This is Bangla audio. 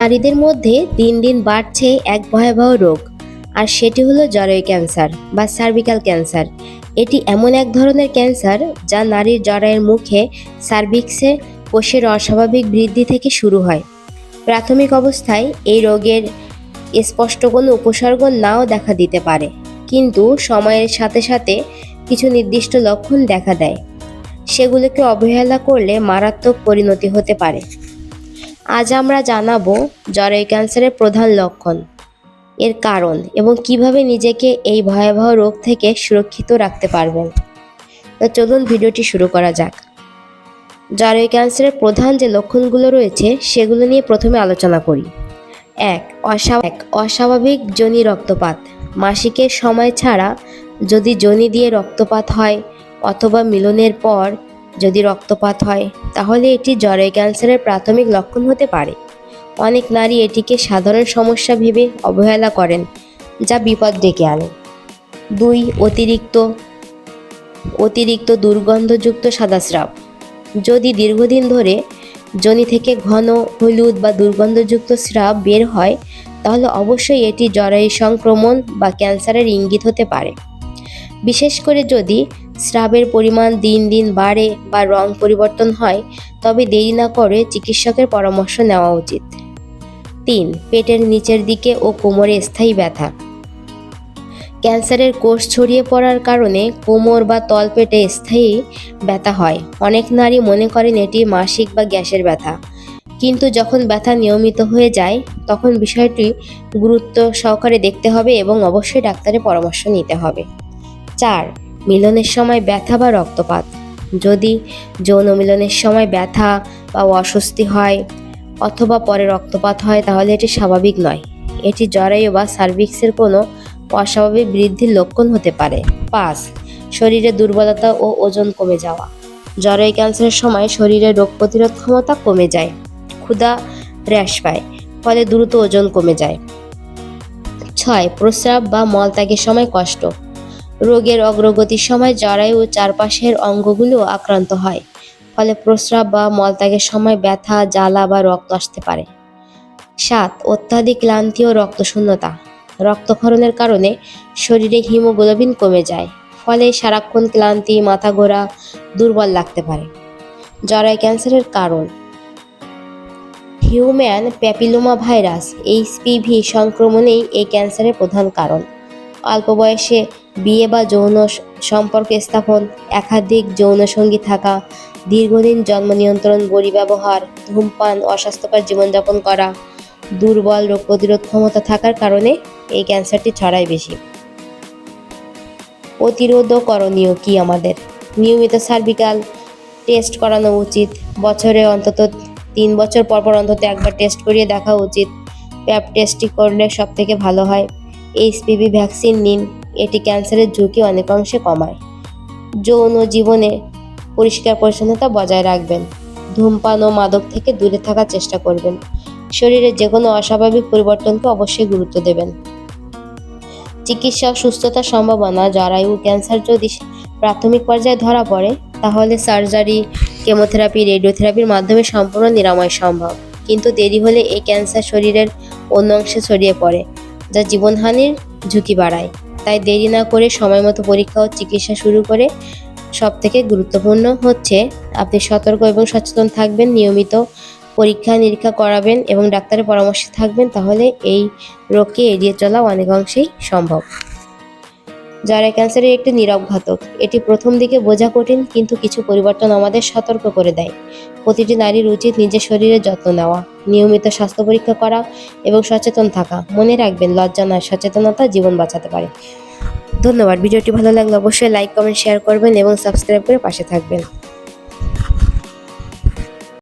নারীদের মধ্যে দিন দিন বাড়ছে এক ভয়াবহ রোগ, আর সেটি হলো জরায়ু ক্যান্সার বা সার্ভিক্যাল ক্যান্সার এটি এমন এক ধরনের ক্যান্সার যা নারীর জরায়ের মুখে সার্ভিক্সে কোষের অস্বাভাবিক বৃদ্ধি থেকে শুরু হয়। প্রাথমিক অবস্থায় এই রোগের স্পষ্ট কোনো উপসর্গ নাও দেখা দিতে পারে, কিন্তু সময়ের সাথে সাথে কিছু নির্দিষ্ট লক্ষণ দেখা দেয়। সেগুলোকে অবহেলা করলে মারাত্মক পরিণতি হতে পারে। আজ আমরা জানাব জরায়ু ক্যান্সারের প্রধান লক্ষণ, এর কারণ এবং কীভাবে নিজেকে এই ভয়াবহ রোগ থেকে সুরক্ষিত রাখতে পারবেন। তো চলুন ভিডিওটি শুরু করা যাক। জরায়ু ক্যান্সারের প্রধান যে লক্ষণগুলো রয়েছে, সেগুলো নিয়ে প্রথমে আলোচনা করি। এক অস্বাভাবিক অস্বাভাবিক যোনি রক্তপাত। মাসিকের সময় ছাড়া যদি যোনি দিয়ে রক্তপাত হয় অথবা মিলনের পর যদি রক্তপাত হয়, তাহলে এটি জরায়ু ক্যান্সারের প্রাথমিক লক্ষণ হতে পারে। অনেক নারী এটিকে সাধারণ সমস্যা ভেবে অবহেলা করেন, যা বিপদ ডেকে আনে। দুই, অতিরিক্ত অতিরিক্ত দুর্গন্ধযুক্ত সাদা স্রাব যদি দীর্ঘদিন ধরে যোনি থেকে ঘন, হলুদ বা দুর্গন্ধযুক্ত স্রাব বের হয়, তাহলে অবশ্যই এটি জরায়ু সংক্রমণ বা ক্যান্সারের ইঙ্গিত হতে পারে। বিশেষ করে যদি স্রাবের পরিমাণ দিন দিন বাড়ে বা রং পরিবর্তন হয়, তবে দেরি না করে চিকিৎসকের পরামর্শ নেওয়া উচিত। তিন, পেটের নিচের দিকে ও কোমরে স্থায়ী ব্যথা। ক্যান্সারের কোষ ছড়িয়ে পড়ার কারণে কোমর বা তলপেটে স্থায়ী ব্যথা হয়। অনেক নারী মনে করেন এটি মাসিক বা গ্যাসের ব্যথা। কিন্তু যখন ব্যথা নিয়মিত হয়ে যায়, তখন বিষয়টি গুরুত্ব সহকারে দেখতে হবে এবং অবশ্যই ডাক্তারের পরামর্শ নিতে হবে। চার মিলনের সময় ব্যথা বা রক্তপাত। যদি যৌন মিলনের সময় ব্যথা বা অস্বস্তি হয় অথবা পরে রক্তপাত হয়, তাহলে এটি স্বাভাবিক নয়। এটি জরায়ু বা সার্ভিক্সের কোনো অস্বাভাবিক বৃদ্ধির লক্ষণ হতে পারে। পাঁচ, শরীরে দুর্বলতা ও ওজন কমে যাওয়া। জরায়ু ক্যান্সারের সময় শরীরের রোগ প্রতিরোধ ক্ষমতা কমে যায়, ক্ষুধা হ্রাস পায়, ফলে দ্রুত ওজন কমে যায়। ছয়, প্রস্রাব বা মলত্যাগের সময় কষ্ট। রোগের অগ্রগতির সময় জরায়ু চারপাশের অঙ্গগুলো আক্রান্ত হয়, ফলে প্রস্রাব বা মলত্যাগের সময় ব্যথা, জ্বালা বা রক্ত আসতে পারে। সাত, অত্যাধিক ক্লান্তি ও রক্তশূন্যতা। রক্তক্ষরণের কারণে শরীরে হিমোগ্লোবিন কমে যায়, ফলে সারাক্ষণ ক্লান্তি মাথা ঘোরা দুর্বল লাগতে পারে। জরায়ু ক্যান্সারের কারণ। হিউম্যান প্যাপিলোমা ভাইরাস, এইচপিভি সংক্রমণেই এই ক্যান্সারের প্রধান কারণ। অল্প বয়সে বিয়ে বা যৌন সম্পর্ক স্থাপন, একাধিক যৌনসঙ্গী থাকা, দীর্ঘদিন জন্ম নিয়ন্ত্রণ, বড়ি ব্যবহার, ধূমপান, অস্বাস্থ্যকর জীবনযাপন করা, দুর্বল রোগ প্রতিরোধ ক্ষমতা থাকার কারণে এই ক্যান্সারটি ছড়ায় বেশি। প্রতিরোধ করণীয় কি আমাদের? নিয়মিত সার্ভিক্যাল টেস্ট করানো উচিত, বছরে অন্তত তিন বছর পর পর অন্তত একবার টেস্ট করিয়ে দেখা উচিত। প্যাপ টেস্টটি করলে সব থেকে ভালো হয়। এইচপিভি ভ্যাকসিন নিন, এটি ক্যান্সারের ঝুঁকি অনেকাংশে কমায়। যৌন জীবনে পরিষ্কার পরিচ্ছন্নতা বজায় রাখবেন। ধূমপান ও মাদক থেকে দূরে থাকার চেষ্টা করবেন। শরীরে যে কোনো অস্বাভাবিক পরিবর্তনকে অবশ্যই গুরুত্ব দেবেন। চিকিৎসা সুস্থতার সম্ভাবনা জরায়ু ক্যান্সার যদি প্রাথমিক পর্যায়ে ধরা পড়ে, তাহলে সার্জারি, কেমোথেরাপি, রেডিওথেরাপির মাধ্যমে সম্পূর্ণ নিরাময় সম্ভব। কিন্তু দেরি হলে এই ক্যান্সার শরীরের অন্য অংশে ছড়িয়ে পড়ে। যা জীবনহানির ঝুঁকি বাড়ায়। তাই দেরি না করে সময় মতো পরীক্ষা ও চিকিৎসা শুরু করে সব থেকে গুরুত্বপূর্ণ হচ্ছে আপনি সতর্ক এবং সচেতন থাকবেন, নিয়মিত পরীক্ষা নিরীক্ষা করাবেন এবং ডাক্তারের পরামর্শে থাকবেন, তাহলে এই রোগকে এড়িয়ে চলা অনেকাংশেই সম্ভব। জরায়ু ক্যান্সারের একটি নীরব ঘাতক, এটি প্রথম দিকে বোঝা কঠিন, কিন্তু কিছু পরিবর্তন আমাদের সতর্ক করে দেয়। প্রতিটি নারীর উচিত নিজের শরীরের যত্ন নেওয়া, নিয়মিত স্বাস্থ্য পরীক্ষা করা এবং সচেতন থাকা। মনে রাখবেন, লজ্জা নয়, সচেতনতা জীবন বাঁচাতে পারে। ধন্যবাদ। ভিডিওটি ভালো লাগলে অবশ্যই লাইক, কমেন্ট, শেয়ার করবেন এবং সাবস্ক্রাইব করে পাশে থাকবেন।